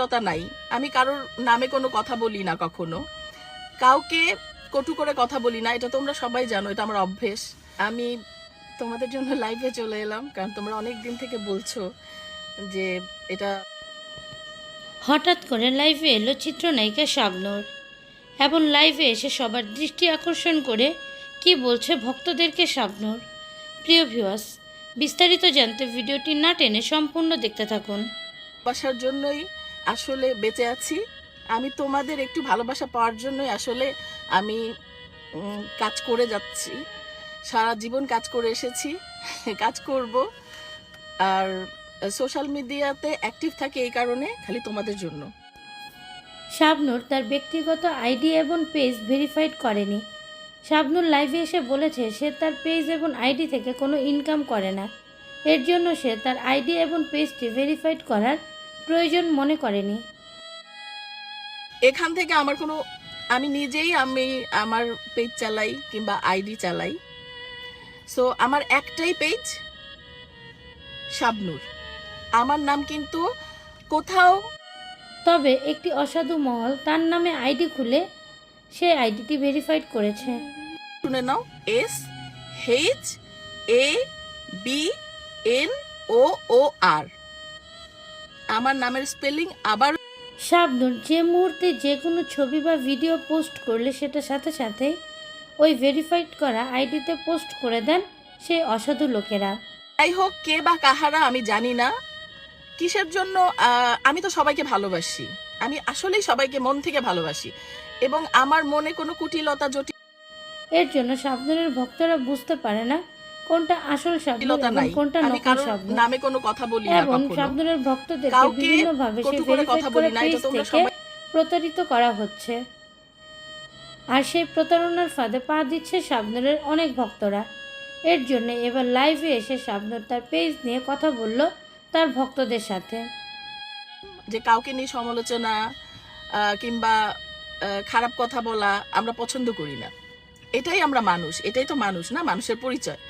কুটিলতা নাই। আমি কারোর নামে কোনো কথা বলি না কখনো। কাউকে কটু করে কথা বলি না। এটা তোমরা সবাই জানো এটা আমার অভ্যেস। আমি তোমাদের জন্য লাইভে চলে এলাম কারণ তোমরা অনেক দিন থেকে বলছো যে এটা হঠাৎ করে লাইভে এলো চিত্রনায়িকা শাবনর। এবং লাইভে এসে সবার দৃষ্টি আকর্ষণ করে কি বলছে ভক্তদেরকে শাবনূর। প্রিয় ভিউয়ার্স বিস্তারিত জানতে ভিডিওটি না টেনে সম্পূর্ণ দেখতে থাকুন। ভালোবাসার জন্যই আসলে বেঁচে আছি। আমি তোমাদের একটু ভালোবাসা পাওয়ার জন্যই আসলে আমি কাজ করে যাচ্ছি। সারা জীবন কাজ করে এসেছি, কাজ করব। আর সোশ্যাল মিডিয়াতে অ্যাক্টিভ থাকে এই কারণে, খালি তোমাদের জন্য। শাবনূর তার ব্যক্তিগত আইডি এবং পেজ ভেরিফাইড করেনি। শাবনূর লাইভে এসে বলেছে, সে তার পেজ এবং আইডি থেকে কোনো ইনকাম করে না। এর জন্য সে তার আইডি এবং পেজটি ভেরিফাইড করার প্রয়োজন মনে করেনি। এখান থেকে আমার কোনো আমি নিজেই আমি আমার পেজ চালাই কিংবা আইডি চালাই। সো আমার একটাই পেজ শাবনূর। আমার নাম কিন্তু কোথাও তবে একটি অসাধু মহল তার নামে আইডি খুলে সেই আইডিটি ভেরিফাইড করেছে। শুনে নাও S H A B N O O R আমার নামের স্পেলিং আবার সাবধান যে মুহূর্তে যে কোনো ছবি বা ভিডিও পোস্ট করলে সেটা সাথে সাথে ওই ভেরিফাইড করা আইডিতে পোস্ট করে দেন সেই অসাধু লোকেরা। যাই হোক কে বা কাহারা আমি জানি না। কিসের জন্য আহ, আমি তো সবাইকে ভালোবাসি। আমি আসলেই সবাইকে মন থেকে ভালোবাসি। এবং আমার মনে কোনো কুটিলতা জটিল এর জন্য সাবধানের ভক্তরা বুঝতে পারে না কোনটা আসল শাবনুর এবং কোনটা আমি নকল শাবনুর নামে কোনো কথা বলি না এবং শাবনুরের ভক্তদেরকে কাউকে বিভিন্নভাবে সেই ভেরিফাইড কথা করে পেজ থেকে প্রতারিত করা হচ্ছে। আর সেই প্রতারণার ফাঁদে পা দিচ্ছে শাবনুরের অনেক ভক্তরা। এর জন্য এবার লাইভে এসে শাবনুর তার পেজ নিয়ে কথা বলল তার ভক্তদের সাথে। যে কাউকে নিয়ে সমালোচনা কিংবা খারাপ কথা বলা আমরা পছন্দ করি না। এটাই আমরা মানুষ এটাই তো মানুষ না মানুষের পরিচয়।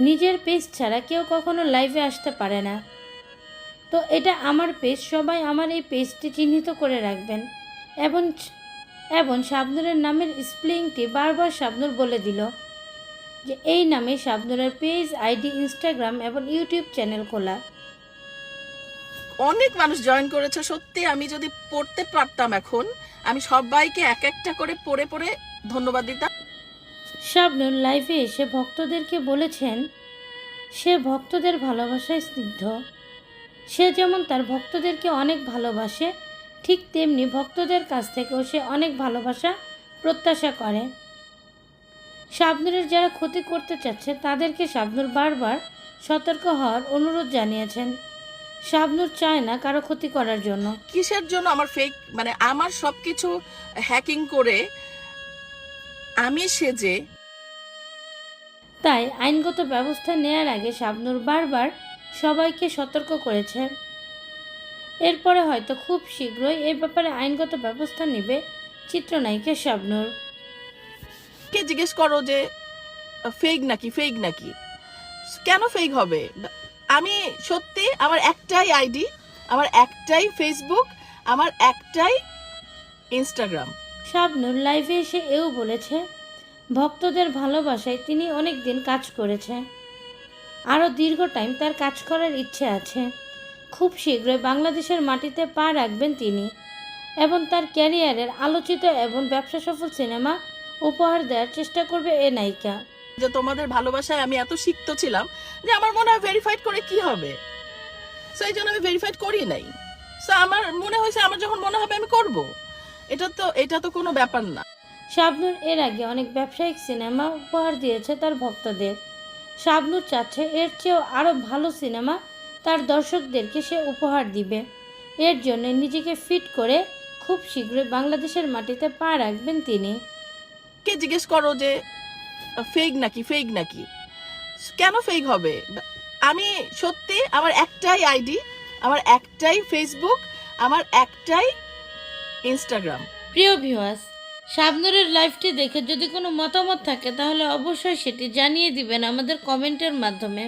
নিজের পেজ ছাড়া কেউ কখনো লাইভে আসতে পারে না। তো এটা আমার পেজ, সবাই আমার এই পেজটি চিহ্নিত করে রাখবেন। এবং এবং শাবনুরের নামের স্প্লিংটি বারবার শাবনুর বলে দিল যে এই নামে শাবনুরের পেজ, আইডি ইনস্টাগ্রাম এবং ইউটিউব চ্যানেল খোলা। অনেক মানুষ জয়েন করেছে, সত্যি আমি যদি পড়তে পারতাম এখন, আমি সবাইকে এক একটা করে পড়ে পড়ে ধন্যবাদ দিতাম। শাবনুর লাইভে এসে ভক্তদেরকে বলেছেন, সে ভক্তদের ভালোবাসায় স্নিগ্ধ। সে যেমন তার ভক্তদেরকে অনেক ভালোবাসে, ঠিক তেমনি ভক্তদের কাছ থেকেও সে অনেক ভালোবাসা প্রত্যাশা করে। শাবনুরের যারা ক্ষতি করতে চাচ্ছে, তাদেরকে শাবনুর বারবার সতর্ক হওয়ার অনুরোধ জানিয়েছেন। শাবনুর চায় না কারও ক্ষতি করার জন্য। কিসের জন্য আমার ফেক মানে আমার সবকিছু হ্যাকিং করে আমি সেজে তাই আইনগত ব্যবস্থা নেয়ার আগে শাবনুর বারবার সবাইকে সতর্ক করেছে। এরপরে হয়তো খুব শীঘ্রই এ ব্যাপারে আইনগত ব্যবস্থা নেবে চিত্রনায়িকা শাবনুর। কে জিজ্ঞেস করো যে ফেক নাকি ফেক নাকি? কেন ফেক হবে? আমি সত্যি আমার একটাই আইডি আমার একটাই ফেসবুক আমার একটাই ইনস্টাগ্রাম শাবনুর লাইভে এসে এও বলেছে, ভক্তদের ভালোবাসায় তিনি অনেক দিন কাজ করেছে। আরও দীর্ঘ টাইম তার কাজ করার ইচ্ছে আছে। খুব শীঘ্রই বাংলাদেশের মাটিতে পা রাখবেন তিনি এবং তার ক্যারিয়ারের আলোচিত এবং ব্যবসা সফল সিনেমা উপহার দেওয়ার চেষ্টা করবে এ নায়িকা। যে তোমাদের ভালোবাসায় আমি এত সিক্ত ছিলাম যে আমার মনে হয় ভেরিফাইড করে কি হবে? সো এই জন্য আমি ভেরিফাইড করি নাই। সো আমার মনে হয়েছে, আমার যখন মনে হবে আমি করব। এটা তো এটা তো কোনো ব্যাপার না। শাবনুর এর আগে অনেক ব্যবসায়িক সিনেমা উপহার দিয়েছে তার ভক্তদের। শাবনুর চাচ্ছে এর চেয়েও আরও ভালো সিনেমা তার দর্শকদেরকে সে উপহার দিবে। এর জন্য নিজেকে ফিট করে খুব শীঘ্রই বাংলাদেশের মাটিতে পা রাখবেন তিনি। কে জিজ্ঞেস করো যে ফেক নাকি ফেক নাকি? কেন ফেক হবে? আমি সত্যি আমার একটাই আইডি আমার একটাই ফেসবুক আমার একটাই ইনস্টাগ্রাম প্রিয় ভিউয়ার্স শাবনুরের লাইভটি দেখে যদি কোনো মতামত থাকে, তাহলে অবশ্যই সেটি জানিয়ে দিবেন আমাদের কমেন্টের মাধ্যমে।